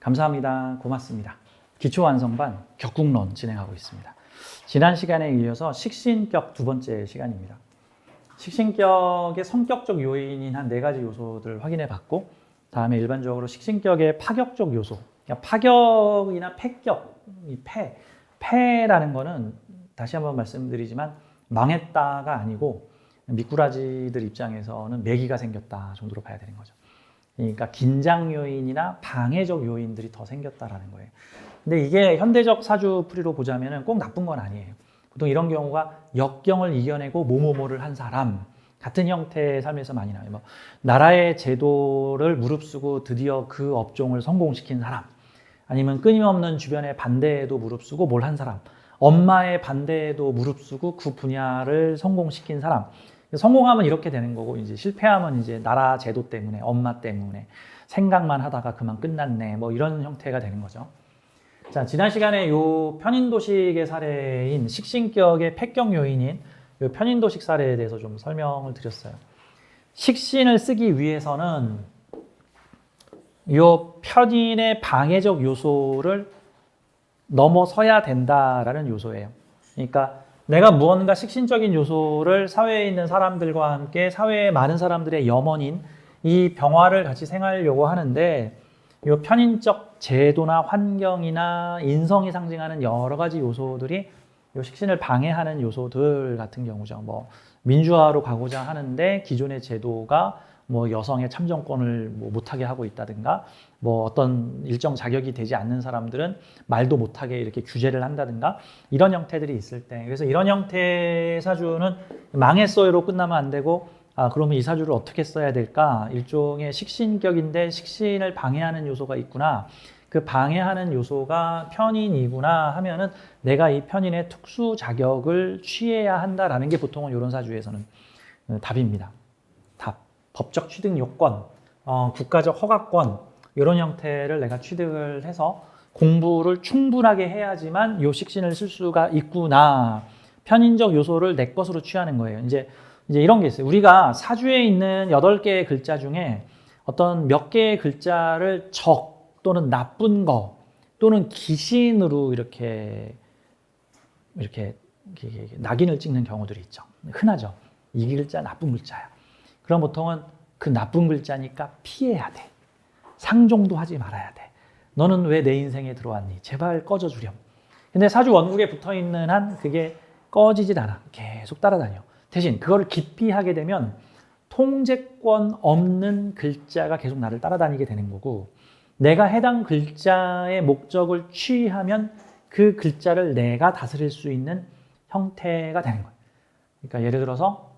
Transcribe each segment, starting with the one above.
감사합니다. 고맙습니다. 기초 완성반 격국론 진행하고 있습니다. 지난 시간에 이어서 식신격 두 번째 시간입니다. 식신격의 성격적 요인인 한 네 가지 요소들을 확인해 봤고, 다음에 일반적으로 식신격의 파격적 요소, 그러니까 파격이나 패격, 이 패, 패라는 거는 다시 한번 말씀드리지만 망했다가 아니고 미꾸라지들 입장에서는 매기가 생겼다 정도로 봐야 되는 거죠. 그러니까 긴장 요인이나 방해적 요인들이 더 생겼다라는 거예요. 근데 이게 현대적 사주풀이로 보자면은 꼭 나쁜 건 아니에요. 보통 이런 경우가 역경을 이겨내고 뭐뭐뭐를 한 사람 같은 형태의 삶에서 많이 나와요. 뭐 나라의 제도를 무릅쓰고 드디어 그 업종을 성공시킨 사람, 아니면 끊임없는 주변의 반대에도 무릅쓰고 뭘 한 사람, 엄마의 반대에도 무릅쓰고 그 분야를 성공시킨 사람. 성공하면 이렇게 되는 거고 이제 실패하면 이제 나라 제도 때문에 엄마 때문에 생각만 하다가 그만 끝났네 뭐 이런 형태가 되는 거죠. 자 지난 시간에 요 편인도식의 사례인 식신격의 폐격 요인인 요 편인도식 사례에 대해서 좀 설명을 드렸어요. 식신을 쓰기 위해서는 요 편인의 방해적 요소를 넘어서야 된다라는 요소예요. 그러니까 내가 무언가 식신적인 요소를 사회에 있는 사람들과 함께 사회의 많은 사람들의 염원인 이 병화를 같이 생활하려고 하는데 이 편인적 제도나 환경이나 인성이 상징하는 여러 가지 요소들이 이 식신을 방해하는 요소들 같은 경우죠. 뭐 민주화로 가고자 하는데 기존의 제도가 뭐 여성의 참정권을 뭐 못하게 하고 있다든가 뭐 어떤 일정 자격이 되지 않는 사람들은 말도 못하게 이렇게 규제를 한다든가 이런 형태들이 있을 때 그래서 이런 형태의 사주는 망했어요로 끝나면 안 되고 아 그러면 이 사주를 어떻게 써야 될까 일종의 식신격인데 식신을 방해하는 요소가 있구나 그 방해하는 요소가 편인이구나 하면은 내가 이 편인의 특수 자격을 취해야 한다라는 게 보통은 이런 사주에서는 어, 답입니다. 답. 법적 취득 요건, 어, 국가적 허가권 이런 형태를 내가 취득을 해서 공부를 충분하게 해야지만 요 식신을 쓸 수가 있구나. 편인적 요소를 내 것으로 취하는 거예요. 이제 이제 이런 게 있어요. 우리가 사주에 있는 여덟 개의 글자 중에 어떤 몇 개의 글자를 적 또는 나쁜 거 또는 기신으로 이렇게 이렇게 낙인을 찍는 경우들이 있죠. 흔하죠. 이 글자 나쁜 글자야. 그럼 보통은 그 나쁜 글자니까 피해야 돼. 상종도 하지 말아야 돼. 너는 왜 내 인생에 들어왔니? 제발 꺼져 주렴. 근데 사주 원국에 붙어 있는 한 그게 꺼지질 않아. 계속 따라다녀. 대신 그거를 깊이 하게 되면 통제권 없는 글자가 계속 나를 따라다니게 되는 거고 내가 해당 글자의 목적을 취하면 그 글자를 내가 다스릴 수 있는 형태가 되는 거예요. 그러니까 예를 들어서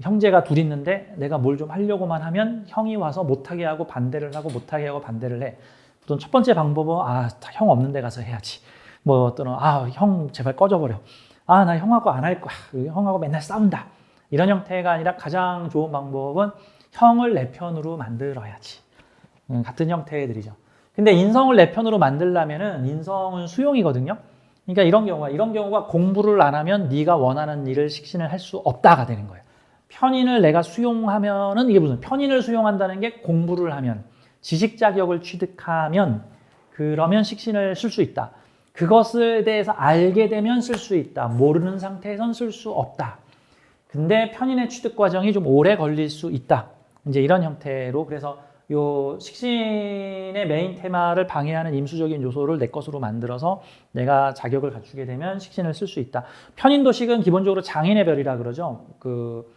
형제가 둘 있는데 내가 뭘 좀 하려고만 하면 형이 와서 못하게 하고 반대를 하고 못하게 하고 반대를 해. 보통 첫 번째 방법은 아, 형 없는 데 가서 해야지. 뭐 어떤 아, 형 제발 꺼져버려. 아, 나 형하고 안 할 거야. 형하고 맨날 싸운다. 이런 형태가 아니라 가장 좋은 방법은 형을 내 편으로 만들어야지. 음, 같은 형태들이죠. 근데 인성을 내 편으로 만들려면은 인성은 수용이거든요. 그러니까 이런 경우가 이런 경우가 공부를 안 하면 네가 원하는 일을 식신을 할 수 없다가 되는 거예요. 편인을 내가 수용하면은 이게 무슨 편인을 수용한다는 게 공부를 하면 지식 자격을 취득하면 그러면 식신을 쓸 수 있다. 그것에 대해서 알게 되면 쓸 수 있다. 모르는 상태에선 쓸 수 없다. 근데 편인의 취득 과정이 좀 오래 걸릴 수 있다. 이제 이런 형태로 그래서 요 식신의 메인 테마를 방해하는 임수적인 요소를 내 것으로 만들어서 내가 자격을 갖추게 되면 식신을 쓸 수 있다. 편인도식은 기본적으로 장인의 별이라 그러죠. 그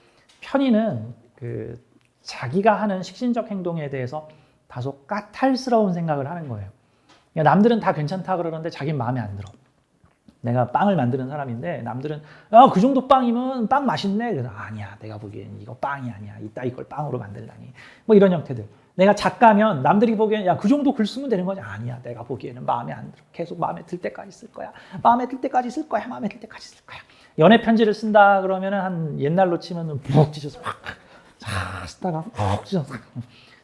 편인은 그 자기가 하는 식신적 행동에 대해서 다소 까탈스러운 생각을 하는 거예요. 그러니까 남들은 다 괜찮다 그러는데 자기는 마음에 안 들어. 내가 빵을 만드는 사람인데 남들은 아, 그 정도 빵이면 빵 맛있네. 그래서 아니야. 내가 보기엔 이거 빵이 아니야. 이따 이걸 빵으로 만들다니. 뭐 이런 형태들. 내가 작가면 남들이 보기엔 야, 그 정도 글 쓰면 되는 거지. 아니야. 내가 보기에는 마음에 안 들어. 계속 마음에 들 때까지 쓸 거야. 마음에 들 때까지 쓸 거야. 마음에 들 때까지 쓸 거야. 연애 편지를 쓴다 그러면은 한 옛날로 치면은 푹 찢어서 쓰다가 푹 찢어서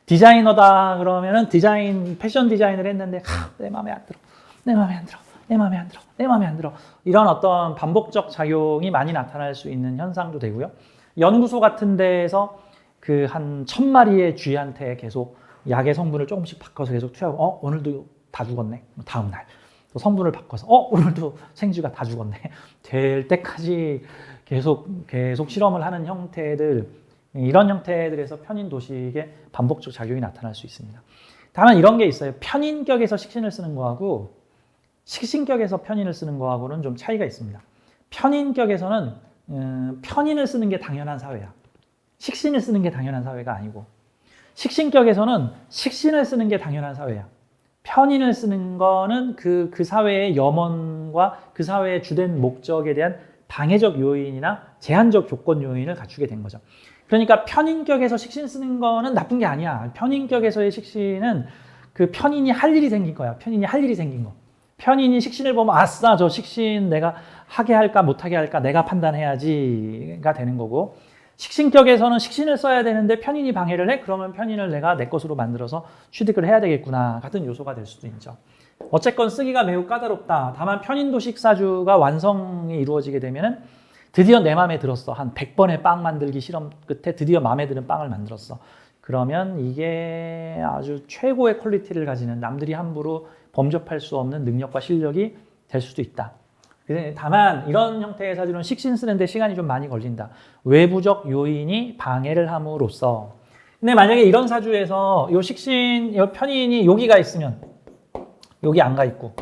디자이너다 그러면은 디자인 패션 디자인을 했는데 하, 내 마음에 안 들어. 내 마음에 안 들어. 내 마음에 안 들어, 내 마음에 안 들어. 이런 어떤 반복적 작용이 많이 나타날 수 있는 현상도 되고요. 연구소 같은 데에서 그 한 천 마리의 쥐한테 계속 약의 성분을 조금씩 바꿔서 계속 투여하고, 어, 오늘도 다 죽었네. 다음 날. 또 성분을 바꿔서, 어, 오늘도 생쥐가 다 죽었네. 될 때까지 계속, 계속 실험을 하는 형태들, 이런 형태들에서 편인 도식의 반복적 작용이 나타날 수 있습니다. 다만 이런 게 있어요. 편인격에서 식신을 쓰는 거하고 식신격에서 편인을 쓰는 거하고는 좀 차이가 있습니다. 편인격에서는 음, 편인을 쓰는 게 당연한 사회야. 식신을 쓰는 게 당연한 사회가 아니고 식신격에서는 식신을 쓰는 게 당연한 사회야. 편인을 쓰는 거는 그, 그 사회의 염원과 그 사회의 주된 목적에 대한 방해적 요인이나 제한적 조건 요인을 갖추게 된 거죠. 그러니까 편인격에서 식신 쓰는 거는 나쁜 게 아니야. 편인격에서의 식신은 그 편인이 할 일이 생긴 거야. 편인이 할 일이 생긴 거. 편인이 식신을 보면 아싸 저 식신 내가 하게 할까 못하게 할까 내가 판단해야지가 되는 거고 식신격에서는 식신을 써야 되는데 편인이 방해를 해 그러면 편인을 내가 내 것으로 만들어서 취득을 해야 되겠구나 같은 요소가 될 수도 있죠. 어쨌건 쓰기가 매우 까다롭다. 다만 편인도식 사주가 완성이 이루어지게 되면은 드디어 내 마음에 들었어. 한 100번의 빵 만들기 실험 끝에 드디어 마음에 드는 빵을 만들었어. 그러면 이게 아주 최고의 퀄리티를 가지는 남들이 함부로 범접할 수 없는 능력과 실력이 될 수도 있다. 다만 이런 형태의 사주는 식신 쓰는데 시간이 좀 많이 걸린다. 외부적 요인이 방해를 함으로써. 근데 만약에 이런 사주에서 요 식신, 요 편인이 여기가 있으면 여기 안 가 있고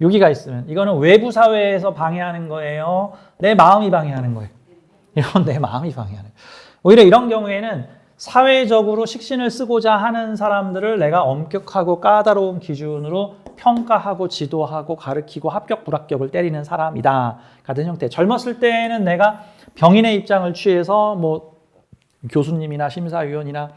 여기가 있으면 이거는 외부 사회에서 방해하는 거예요. 내 마음이 방해하는 거예요. 이건 내 마음이 방해하는 거예요. 오히려 이런 경우에는 사회적으로 식신을 쓰고자 하는 사람들을 내가 엄격하고 까다로운 기준으로 평가하고 지도하고 가르치고 합격 불합격을 때리는 사람이다 같은 형태. 젊었을 때는 내가 병인의 입장을 취해서 뭐 교수님이나 심사위원이나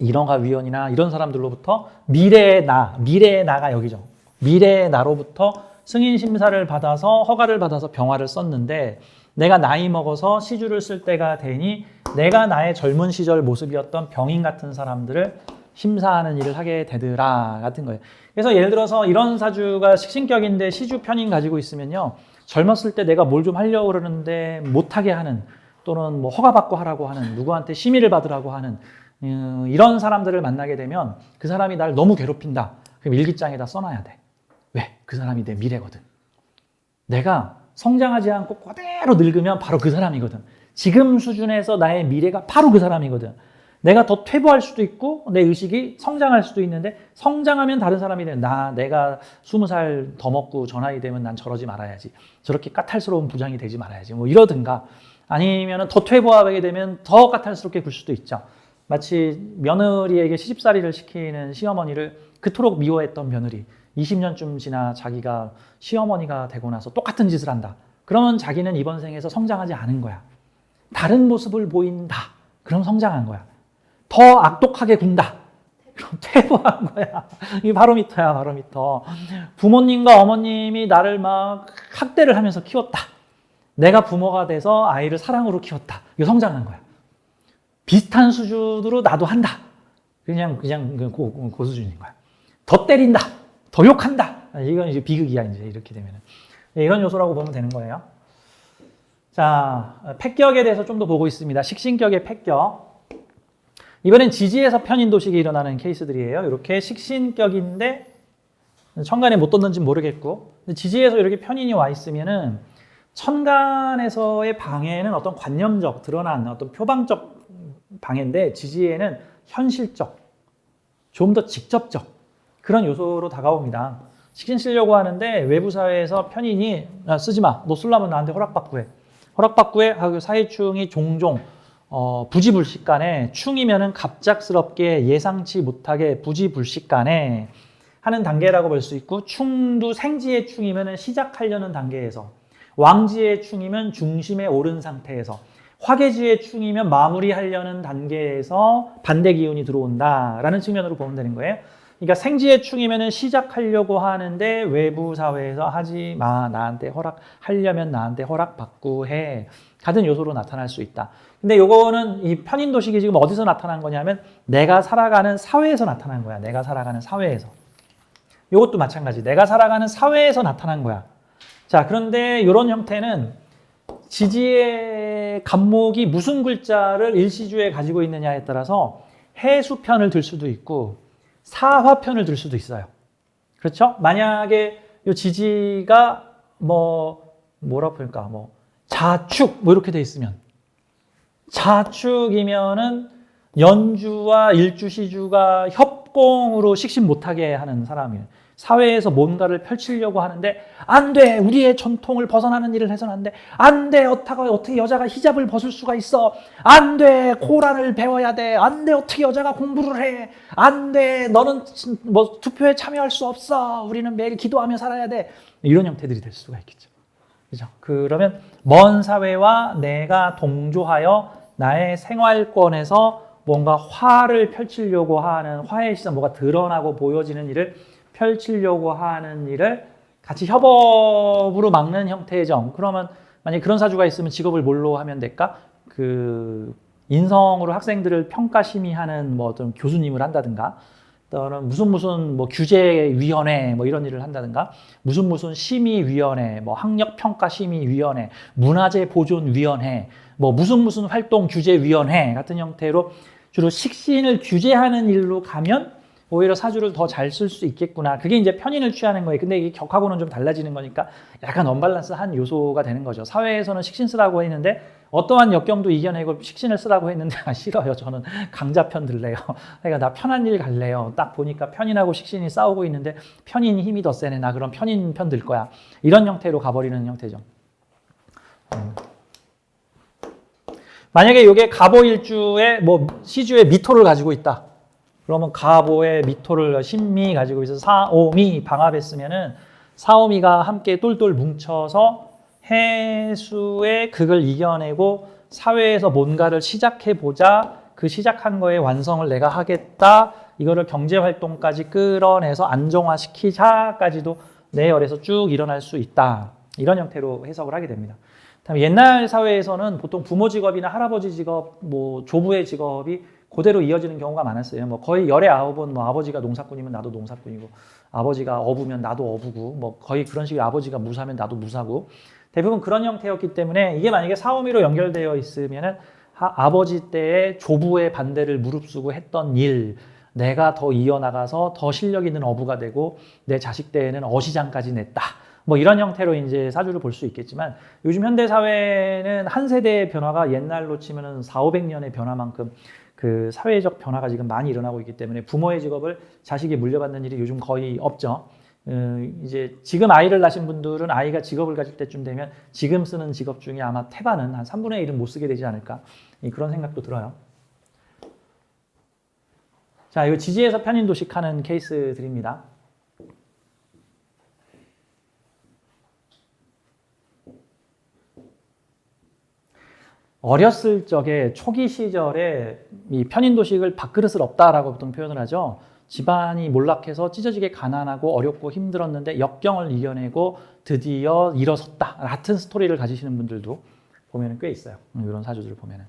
인허가 위원이나 이런 사람들로부터 미래의 나, 미래의 나가 여기죠. 미래의 나로부터 승인 심사를 받아서 허가를 받아서 병화를 썼는데 내가 나이 먹어서 시주를 쓸 때가 되니 내가 나의 젊은 시절 모습이었던 병인 같은 사람들을 심사하는 일을 하게 되더라 같은 거예요. 그래서 예를 들어서 이런 사주가 식신격인데 시주 편인 가지고 있으면요. 젊었을 때 내가 뭘 좀 하려고 그러는데 못하게 하는 또는 뭐 허가받고 하라고 하는 누구한테 심의를 받으라고 하는 음, 이런 사람들을 만나게 되면 그 사람이 날 너무 괴롭힌다. 그럼 일기장에다 써놔야 돼. 왜? 그 사람이 내 미래거든. 내가 성장하지 않고 그대로 늙으면 바로 그 사람이거든. 지금 수준에서 나의 미래가 바로 그 사람이거든. 내가 더 퇴보할 수도 있고 내 의식이 성장할 수도 있는데 성장하면 다른 사람이 돼. 나 내가 스무 살 더 먹고 저 나이 되면 난 저러지 말아야지. 저렇게 까탈스러운 부장이 되지 말아야지. 뭐 이러든가 아니면 더 퇴보하게 되면 더 까탈스럽게 굴 수도 있죠. 마치 며느리에게 시집살이를 시키는 시어머니를 그토록 미워했던 며느리 20년쯤 지나 자기가 시어머니가 되고 나서 똑같은 짓을 한다. 그러면 자기는 이번 생에서 성장하지 않은 거야. 다른 모습을 보인다. 그럼 성장한 거야. 더 악독하게 군다. 그럼 퇴보한 거야. 이게 바로미터야, 바로미터. 부모님과 어머님이 나를 막 학대를 하면서 키웠다. 내가 부모가 돼서 아이를 사랑으로 키웠다. 이거 성장한 거야. 비슷한 수준으로 나도 한다. 그냥, 그냥 그 고, 고 수준인 거야. 더 때린다. 더 욕한다. 이건 이제 비극이야, 이제 이렇게 되면. 이런 요소라고 보면 되는 거예요. 자, 폐격에 대해서 좀 더 보고 있습니다. 식신격의 폐격. 이번엔 지지에서 편인도식이 일어나는 케이스들이에요. 이렇게 식신격인데 천간에 못 뒀는지 모르겠고 지지에서 이렇게 편인이 와 있으면은 천간에서의 방해는 어떤 관념적 드러난 어떤 표방적 방해인데 지지에는 현실적 좀 더 직접적 그런 요소로 다가옵니다. 식신 쓰려고 하는데 외부 사회에서 편인이 아, 쓰지 마. 너 쓰려면 나한테 허락받고 해. 허락받고 해 하고 사회충이 종종 어, 부지불식간에 충이면은 갑작스럽게 예상치 못하게 부지불식간에 하는 단계라고 볼 수 있고 충도 생지의 충이면은 시작하려는 단계에서 왕지의 충이면 중심에 오른 상태에서 화계지의 충이면 마무리하려는 단계에서 반대 기운이 들어온다라는 측면으로 보면 되는 거예요. 그러니까 생지의 충이면은 시작하려고 하는데 외부 사회에서 하지 마 나한테 허락 하려면 나한테 허락 받고 해 같은 요소로 나타날 수 있다. 근데 요거는 이 편인 도식이 지금 어디서 나타난 거냐면 내가 살아가는 사회에서 나타난 거야. 내가 살아가는 사회에서. 이것도 마찬가지. 내가 살아가는 사회에서 나타난 거야. 자, 그런데 이런 형태는 지지의 간목이 무슨 글자를 일시주에 가지고 있느냐에 따라서 해수편을 들 수도 있고 사화편을 들 수도 있어요. 그렇죠? 만약에 이 지지가 뭐 뭐라 그럴까 뭐 자축 뭐 이렇게 돼 있으면 자축이면은 연주와 일주시주가 협공으로 식신 못하게 하는 사람이에요. 사회에서 뭔가를 펼치려고 하는데 안 돼. 우리의 전통을 벗어나는 일을 해서는 안 돼. 안 돼. 어떻게 어떻게 여자가 히잡을 벗을 수가 있어? 안 돼. 코란을 배워야 돼. 안 돼. 어떻게 여자가 공부를 해? 안 돼. 너는 뭐 투표에 참여할 수 없어. 우리는 매일 기도하며 살아야 돼. 이런 형태들이 될 수가 있겠죠. 그죠? 그러면 먼 사회와 내가 동조하여 나의 생활권에서 뭔가 화를 펼치려고 하는 화의 시선, 뭐가 드러나고 보여지는 일을 펼치려고 하는 일을 같이 협업으로 막는 형태의 정. 그러면 만약 그런 사주가 있으면 직업을 뭘로 하면 될까? 그 인성으로 학생들을 평가 심의하는 뭐 어떤 교수님을 한다든가 또는 무슨 무슨 뭐 규제위원회 뭐 이런 일을 한다든가 무슨 무슨 심의위원회 뭐 학력평가심의위원회 문화재보존위원회 뭐 무슨 무슨 활동 규제위원회 같은 형태로 주로 식신을 규제하는 일로 가면 오히려 사주를 더 잘 쓸 수 있겠구나. 그게 이제 편인을 취하는 거예요. 근데 이게 격하고는 좀 달라지는 거니까 약간 언밸런스한 요소가 되는 거죠. 사회에서는 식신 쓰라고 했는데 어떠한 역경도 이겨내고 식신을 쓰라고 했는데 아, 싫어요. 저는 강자편 들래요. 그러니까 나 편한 일 갈래요. 딱 보니까 편인하고 식신이 싸우고 있는데 편인 힘이 더 세네. 나 그럼 편인 편 들 거야. 이런 형태로 가버리는 형태죠. 음. 만약에 이게 가보일주의 뭐 시주의 미토를 가지고 있다. 그러면 가보의 미토를 신미 가지고 있어서 사오미 방합했으면은 사오미가 함께 똘똘 뭉쳐서 해수의 극을 이겨내고 사회에서 뭔가를 시작해 보자. 그 시작한 거의 완성을 내가 하겠다. 이거를 경제 활동까지 끌어내서 안정화시키자까지도 내 열에서 쭉 일어날 수 있다. 이런 형태로 해석을 하게 됩니다. 옛날 사회에서는 보통 부모 직업이나 할아버지 직업, 뭐 조부의 직업이 그대로 이어지는 경우가 많았어요. 뭐 거의 열의 아홉은 뭐 아버지가 농사꾼이면 나도 농사꾼이고 아버지가 어부면 나도 어부고 뭐 거의 그런 식으로 아버지가 무사면 나도 무사고 대부분 그런 형태였기 때문에 이게 만약에 사오미로 연결되어 있으면은 하, 아버지 때의 조부의 반대를 무릅쓰고 했던 일 내가 더 이어나가서 더 실력 있는 어부가 되고 내 자식 때에는 어시장까지 냈다. 뭐 이런 형태로 이제 사주를 볼 수 있겠지만 요즘 현대 사회는 한 세대의 변화가 옛날로 치면은 4, 500년의 변화만큼 그 사회적 변화가 지금 많이 일어나고 있기 때문에 부모의 직업을 자식이 물려받는 일이 요즘 거의 없죠. 음, 이제 지금 아이를 낳으신 분들은 아이가 직업을 가질 때쯤 되면 지금 쓰는 직업 중에 아마 태반은 한 3분의 1은 못 쓰게 되지 않을까 그런 생각도 들어요. 자, 이거 지지에서 편인 도식하는 케이스들입니다. 어렸을 적에 초기 시절에 이 편인 도식을 밥그릇을 없다라고 보통 표현을 하죠. 집안이 몰락해서 찢어지게 가난하고 어렵고 힘들었는데 역경을 이겨내고 드디어 일어섰다 같은 스토리를 가지시는 분들도 보면 꽤 있어요. 이런 사주들을 보면은.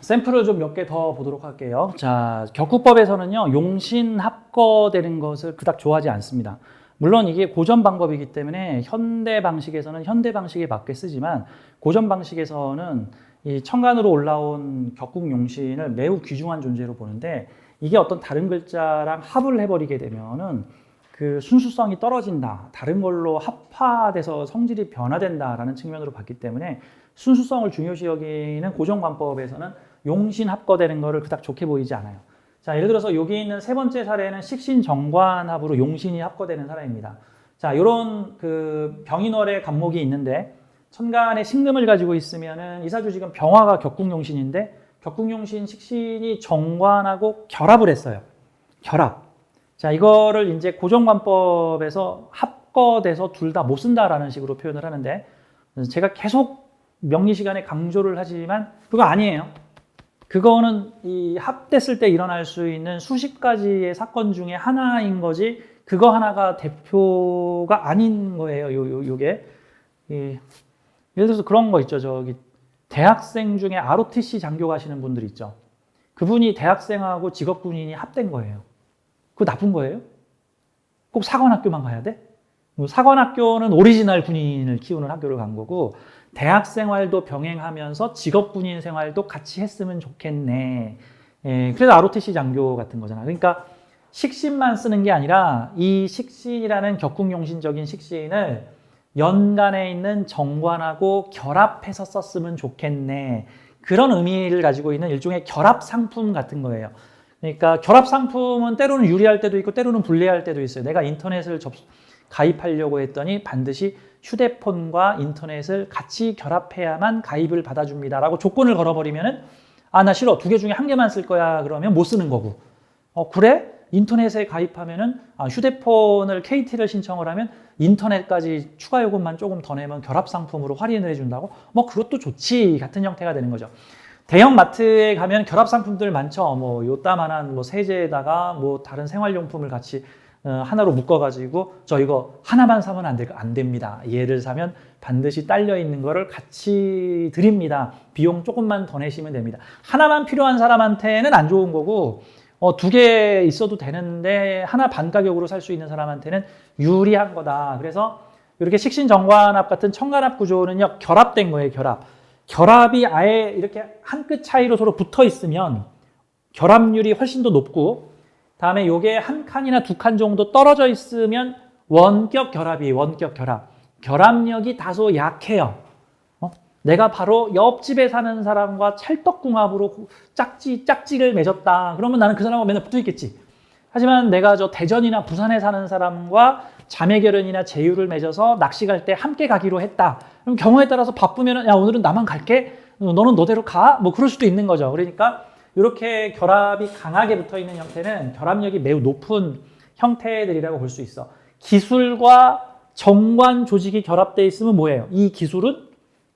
샘플을 좀 몇 개 더 보도록 할게요. 자, 격구법에서는요, 용신 합거되는 것을 그닥 좋아하지 않습니다. 물론 이게 고전 방법이기 때문에 현대 방식에서는 현대 방식에 맞게 쓰지만 고전 방식에서는 이 천간으로 올라온 격국 용신을 매우 귀중한 존재로 보는데 이게 어떤 다른 글자랑 합을 해버리게 되면은 그 순수성이 떨어진다. 다른 걸로 합화돼서 성질이 변화된다라는 측면으로 봤기 때문에 순수성을 중요시 여기는 고정관법에서는 용신 합거되는 거를 그닥 좋게 보이지 않아요. 자, 예를 들어서 여기 있는 세 번째 사례는 식신 정관합으로 용신이 합거되는 사례입니다. 자, 이런 그 병인월의 간목이 있는데 천간에 신금을 가지고 있으면은 이사주 지금 병화가 격국용신인데 격국용신 식신이 정관하고 결합을 했어요. 결합. 자, 이거를 이제 고정관법에서 합거돼서 둘 다 못 쓴다라는 식으로 표현을 하는데 제가 계속 명리 시간에 강조를 하지만 그거 아니에요. 그거는 이 합됐을 때 일어날 수 있는 수십 가지의 사건 중에 하나인 거지 그거 하나가 대표가 아닌 거예요. 요, 요, 요게. 이 예를 들어서 그런 거 있죠. 저기 대학생 중에 ROTC 장교 가시는 분들 있죠. 그분이 대학생하고 직업군인이 합된 거예요. 그거 나쁜 거예요? 꼭 사관학교만 가야 돼? 뭐 사관학교는 오리지널 군인을 키우는 학교를 간 거고 대학 생활도 병행하면서 직업 군인 생활도 같이 했으면 좋겠네. 예, 그래서 ROTC 장교 같은 거잖아. 그러니까 식신만 쓰는 게 아니라 이 식신이라는 격국용신적인 식신을 연간에 있는 정관하고 결합해서 썼으면 좋겠네. 그런 의미를 가지고 있는 일종의 결합 상품 같은 거예요. 그러니까 결합 상품은 때로는 유리할 때도 있고 때로는 불리할 때도 있어요. 내가 인터넷을 접 가입하려고 했더니 반드시 휴대폰과 인터넷을 같이 결합해야만 가입을 받아줍니다라고 조건을 걸어버리면은 아 나 싫어 두 개 중에 한 개만 쓸 거야 그러면 못 쓰는 거고 어 그래 인터넷에 가입하면은 아, 휴대폰을 KT를 신청을 하면 인터넷까지 추가 요금만 조금 더 내면 결합 상품으로 할인을 해준다고 뭐 그것도 좋지 같은 형태가 되는 거죠. 대형 마트에 가면 결합 상품들 많죠. 뭐 요따만한 뭐 세제에다가 뭐 다른 생활용품을 같이 어, 하나로 묶어가지고 저 이거 하나만 사면 안, 될, 안 됩니다. 얘를 사면 반드시 딸려 있는 거를 같이 드립니다. 비용 조금만 더 내시면 됩니다. 하나만 필요한 사람한테는 안 좋은 거고 어, 두 개 있어도 되는데 하나 반 가격으로 살 수 있는 사람한테는 유리한 거다. 그래서 이렇게 식신정관합 같은 청관합 구조는요 결합된 거예요. 결합. 결합이 아예 이렇게 한 끗 차이로 서로 붙어 있으면 결합률이 훨씬 더 높고 다음에 요게 한 칸이나 두 칸 정도 떨어져 있으면 원격 결합이 원격 결합. 결합력이 다소 약해요. 어? 내가 바로 옆집에 사는 사람과 찰떡궁합으로 짝지 짝지를 맺었다. 그러면 나는 그 사람과 맨날 붙어 있겠지. 하지만 내가 저 대전이나 부산에 사는 사람과 자매결연이나 제휴를 맺어서 낚시 갈 때 함께 가기로 했다. 그럼 경우에 따라서 바쁘면 야 오늘은 나만 갈게. 어, 너는 너대로 가. 뭐 그럴 수도 있는 거죠. 그러니까 이렇게 결합이 강하게 붙어 있는 형태는 결합력이 매우 높은 형태들이라고 볼 수 있어. 기술과 정관 조직이 결합되어 있으면 뭐예요? 이 기술은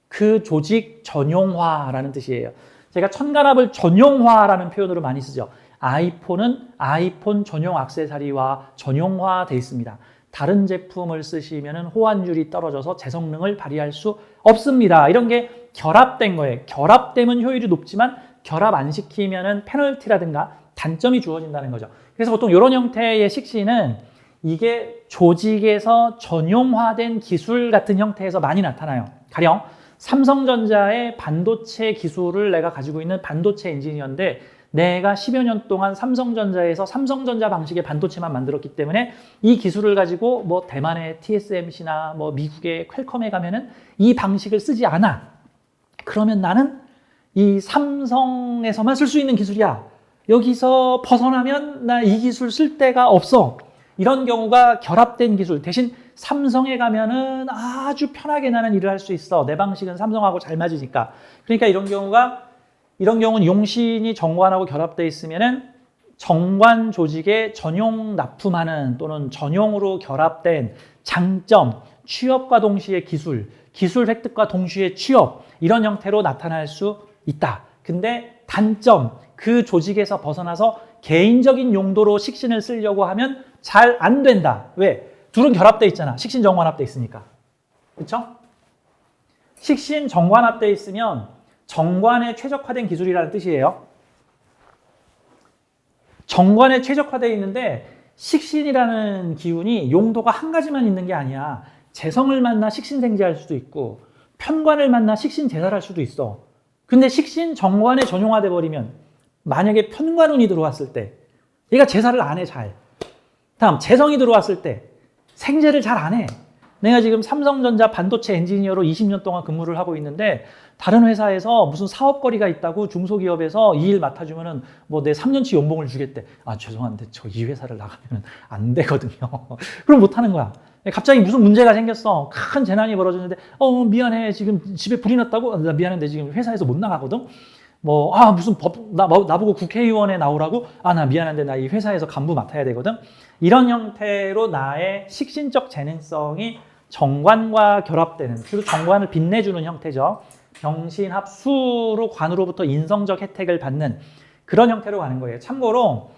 그 조직 전용화라는 뜻이에요. 제가 천간합을 전용화라는 표현으로 많이 쓰죠. 아이폰은 아이폰 전용 액세서리와 전용화되어 있습니다. 다른 제품을 쓰시면 호환율이 떨어져서 제 성능을 발휘할 수 없습니다. 이런 게 결합된 거예요. 결합되면 효율이 높지만 결합 안 시키면은 페널티라든가 단점이 주어진다는 거죠. 그래서 보통 이런 형태의 식신은 이게 조직에서 전용화된 기술 같은 형태에서 많이 나타나요. 가령 삼성전자의 반도체 기술을 내가 가지고 있는 반도체 엔지니어인데 내가 10여 년 동안 삼성전자에서 삼성전자 방식의 반도체만 만들었기 때문에 이 기술을 가지고 뭐 대만의 TSMC나 뭐 미국의 퀄컴에 가면은 이 방식을 쓰지 않아. 그러면 나는 이 삼성에서만 쓸 수 있는 기술이야. 여기서 벗어나면 나 이 기술 쓸 데가 없어. 이런 경우가 결합된 기술 대신 삼성에 가면은 아주 편하게 나는 일을 할 수 있어. 내 방식은 삼성하고 잘 맞으니까. 그러니까 이런 경우가 이런 경우는 용신이 정관하고 결합되어 있으면은 정관 조직에 전용 납품하는 또는 전용으로 결합된 장점, 취업과 동시에 기술, 기술 획득과 동시에 취업 이런 형태로 나타날 수 있다. 근데 단점, 그 조직에서 벗어나서 개인적인 용도로 식신을 쓰려고 하면 잘 안 된다. 왜? 둘은 결합돼 있잖아. 식신 정관합돼 있으니까. 그렇죠? 식신 정관합돼 있으면 정관에 최적화된 기술이라는 뜻이에요. 정관에 최적화되어 있는데 식신이라는 기운이 용도가 한 가지만 있는 게 아니야. 재성을 만나 식신생제할 수도 있고 편관을 만나 식신제살할 수도 있어. 근데 식신 정관에 전용화돼 버리면 만약에 편관운이 들어왔을 때 얘가 제사를 안해 잘. 다음 재성이 들어왔을 때 생제를 잘 안 해. 내가 지금 삼성전자 반도체 엔지니어로 20년 동안 근무를 하고 있는데 다른 회사에서 무슨 사업거리가 있다고 중소기업에서 이 일 맡아주면은 뭐 내 3년치 연봉을 주겠대. 아 죄송한데 저 이 회사를 나가면 안 되거든요. 그럼 못 하는 거야. 갑자기 무슨 문제가 생겼어. 큰 재난이 벌어졌는데 어 미안해 지금 집에 불이 났다고 나 미안한데 지금 회사에서 못 나가거든. 뭐 아 무슨 법 나, 나보고 국회의원에 나오라고 아 나 미안한데 나 이 회사에서 간부 맡아야 되거든. 이런 형태로 나의 식신적 재능성이 정관과 결합되는 그리고 정관을 빛내주는 형태죠. 병신합수로 관으로부터 인성적 혜택을 받는 그런 형태로 가는 거예요. 참고로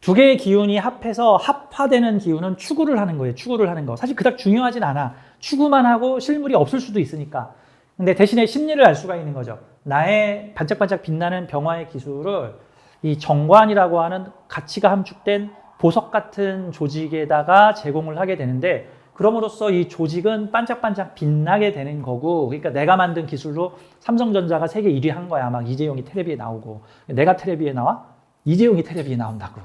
두 개의 기운이 합해서 합화되는 기운은 추구를 하는 거예요. 추구를 하는 거. 사실 그닥 중요하진 않아. 추구만 하고 실물이 없을 수도 있으니까. 근데 대신에 심리를 알 수가 있는 거죠. 나의 반짝반짝 빛나는 병화의 기술을 이 정관이라고 하는 가치가 함축된 보석 같은 조직에다가 제공을 하게 되는데 그럼으로써 이 조직은 반짝반짝 빛나게 되는 거고 그러니까 내가 만든 기술로 삼성전자가 세계 1위 한 거야. 막 이재용이 텔레비에 나오고. 내가 텔레비에 나와? 이재용이 텔레비에 나온다고.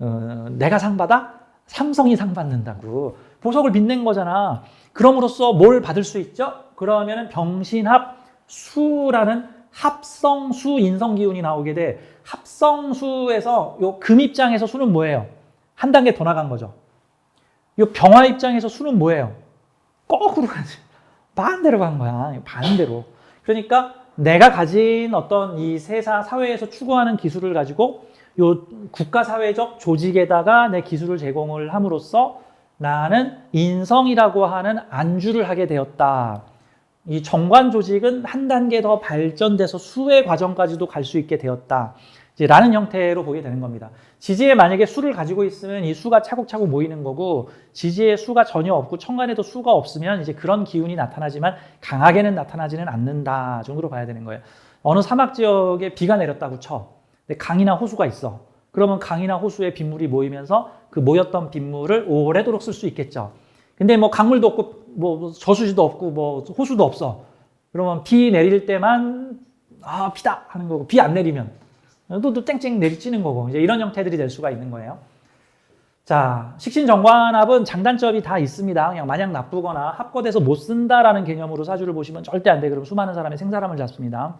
어, 내가 상 받아? 삼성이 상 받는다고. 보석을 빛낸 거잖아. 그럼으로써 뭘 받을 수 있죠 그러면은 병신합 수라는 합성수 인성 기운이 나오게 돼 합성수에서 요 금 입장에서 수는 뭐예요 한 단계 더 나간 거죠 이 병화 입장에서 수는 뭐예요? 거꾸로 가지. 반대로 간 거야. 반대로. 그러니까 내가 가진 어떤 이 세사 사회에서 추구하는 기술을 가지고 요 국가 사회적 조직에다가 내 기술을 제공을 함으로써 나는 인성이라고 하는 안주를 하게 되었다. 이 정관 조직은 한 단계 더 발전돼서 수의 과정까지도 갈 수 있게 되었다. 라는 형태로 보게 되는 겁니다. 지지에 만약에 수를 가지고 있으면 이 수가 차곡차곡 모이는 거고 지지에 수가 전혀 없고 천간에도 수가 없으면 이제 그런 기운이 나타나지만 강하게는 나타나지는 않는다 정도로 봐야 되는 거예요. 어느 사막 지역에 비가 내렸다고 쳐. 근데 강이나 호수가 있어. 그러면 강이나 호수에 빗물이 모이면서 그 모였던 빗물을 오래도록 쓸 수 있겠죠. 근데 뭐 강물도 없고 뭐 저수지도 없고 뭐 호수도 없어. 그러면 비 내릴 때만 아 비다 하는 거고 비 안 내리면 또, 또 땡땡 내리치는 거고 이제 이런 형태들이 될 수가 있는 거예요. 자, 식신 정관합은 장단점이 다 있습니다. 그냥 마냥 나쁘거나 합거돼서 못 쓴다라는 개념으로 사주를 보시면 절대 안 돼. 그럼 수많은 사람의 생사람을 잡습니다.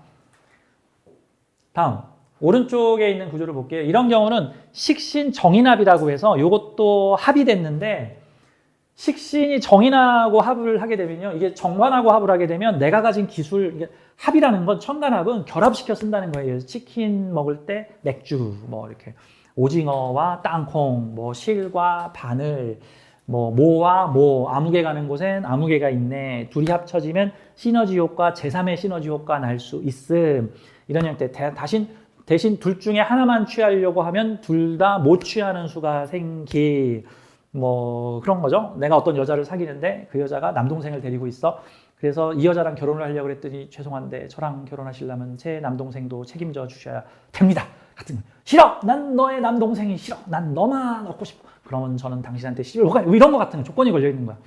다음 오른쪽에 있는 구조를 볼게요. 이런 경우는 식신 정인합이라고 해서 이것도 합이 됐는데 식신이 정인하고 합을 하게 되면요. 이게 정관하고 합을 하게 되면 내가 가진 기술, 합이라는 건 천간합은 결합시켜 쓴다는 거예요. 치킨 먹을 때 맥주, 뭐 이렇게 오징어와 땅콩, 뭐 실과 바늘, 뭐 모와 모, 아무개 가는 곳엔 아무개가 있네. 둘이 합쳐지면 시너지 효과, 제3의 시너지 효과 날 수 있음. 이런 형태. 대신 대신 둘 중에 하나만 취하려고 하면 둘 다 못 취하는 수가 생기. 뭐 그런 거죠. 내가 어떤 여자를 사귀는데 그 여자가 남동생을 데리고 있어. 그래서 이 여자랑 결혼을 하려고 그랬더니 죄송한데 저랑 결혼하시려면 제 남동생도 책임져 주셔야 됩니다. 같은 싫어. 난 너의 남동생이 싫어. 난 너만 얻고 싶어. 그러면 저는 당신한테 싫어. 뭐 이런 거 같은 조건이 걸려 있는 거야.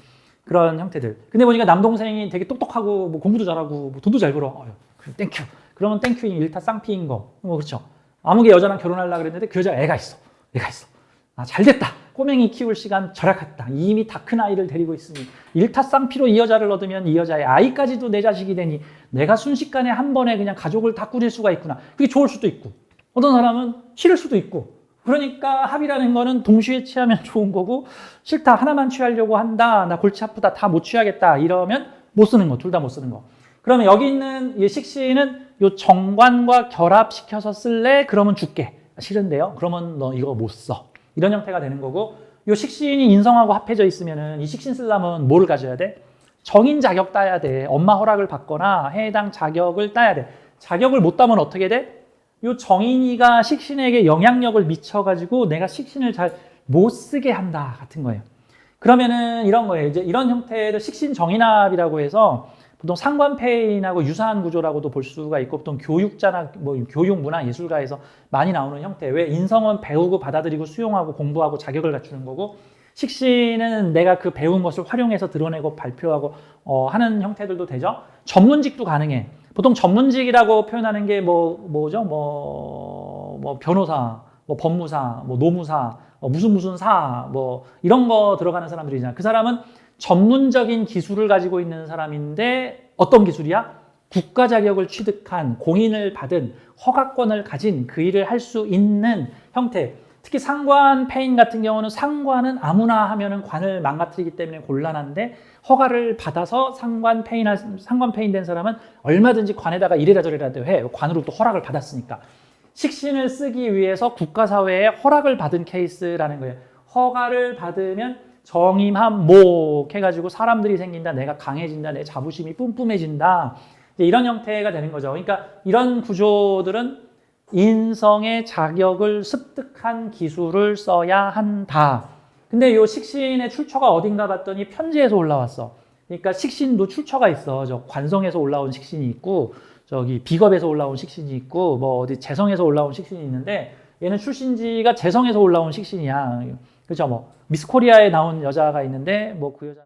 그런 형태들. 근데 보니까 남동생이 되게 똑똑하고 뭐 공부도 잘하고 뭐 돈도 잘 벌어. 어, 그럼 땡큐. 그러면 땡큐인 일타 쌍피인 거. 뭐 그렇죠. 아무개 여자랑 결혼하려고 그랬는데 그 여자 애가 있어. 애가 있어. 아, 잘 됐다. 꼬맹이 키울 시간 절약했다. 이미 다 큰 아이를 데리고 있으니 일타쌍피로 이 여자를 얻으면 이 여자의 아이까지도 내 자식이 되니 내가 순식간에 한 번에 그냥 가족을 다 꾸릴 수가 있구나. 그게 좋을 수도 있고 어떤 사람은 싫을 수도 있고 그러니까 합이라는 거는 동시에 취하면 좋은 거고 싫다 하나만 취하려고 한다 나 골치 아프다 다 못 취하겠다 이러면 못 쓰는 거 둘 다 못 쓰는 거 그러면 여기 있는 이 식신은 요 정관과 결합시켜서 쓸래 그러면 줄게 싫은데요 그러면 너 이거 못 써 이런 형태가 되는 거고 이 식신이 인성하고 합해져 있으면은 이 식신 쓰려면 뭐를 가져야 돼? 정인 자격 따야 돼. 엄마 허락을 받거나 해당 자격을 따야 돼. 자격을 못 따면 어떻게 돼? 이 정인이가 식신에게 영향력을 미쳐가지고 내가 식신을 잘 못 쓰게 한다 같은 거예요. 그러면은 이런 거예요. 이제 이런 형태를 식신 정인합이라고 해서 보통 상관폐인하고 유사한 구조라고도 볼 수가 있고 보통 교육자나 뭐 교육 문화 예술가에서 많이 나오는 형태. 왜 인성은 배우고 받아들이고 수용하고 공부하고 자격을 갖추는 거고 식신은 내가 그 배운 것을 활용해서 드러내고 발표하고 어, 하는 형태들도 되죠. 전문직도 가능해. 보통 전문직이라고 표현하는 게 뭐 뭐죠? 뭐, 뭐 변호사, 뭐 법무사, 뭐 노무사, 뭐 무슨 무슨 사, 뭐 이런 거 들어가는 사람들이잖아. 그 사람은 전문적인 기술을 가지고 있는 사람인데 어떤 기술이야? 국가 자격을 취득한 공인을 받은 허가권을 가진 그 일을 할 수 있는 형태. 특히 상관 페인 같은 경우는 상관은 아무나 하면은 관을 망가뜨리기 때문에 곤란한데 허가를 받아서 상관 페인 상관 페인 된 사람은 얼마든지 관에다가 이래라 저래라도 해. 관으로 또 허락을 받았으니까. 식신을 쓰기 위해서 국가 사회에 허락을 받은 케이스라는 거예요. 허가를 받으면 정임함목 해가지고 사람들이 생긴다, 내가 강해진다, 내 자부심이 뿜뿜해진다. 이런 형태가 되는 거죠. 그러니까 이런 구조들은 인성의 자격을 습득한 기술을 써야 한다. 근데 이 식신의 출처가 어딘가 봤더니 편지에서 올라왔어. 그러니까 식신도 출처가 있어. 저 관성에서 올라온 식신이 있고, 저기 비겁에서 올라온 식신이 있고, 뭐 어디 재성에서 올라온 식신이 있는데, 얘는 출신지가 재성에서 올라온 식신이야. 그죠? 뭐 미스 코리아에 나온 여자가 있는데 뭐 그 여자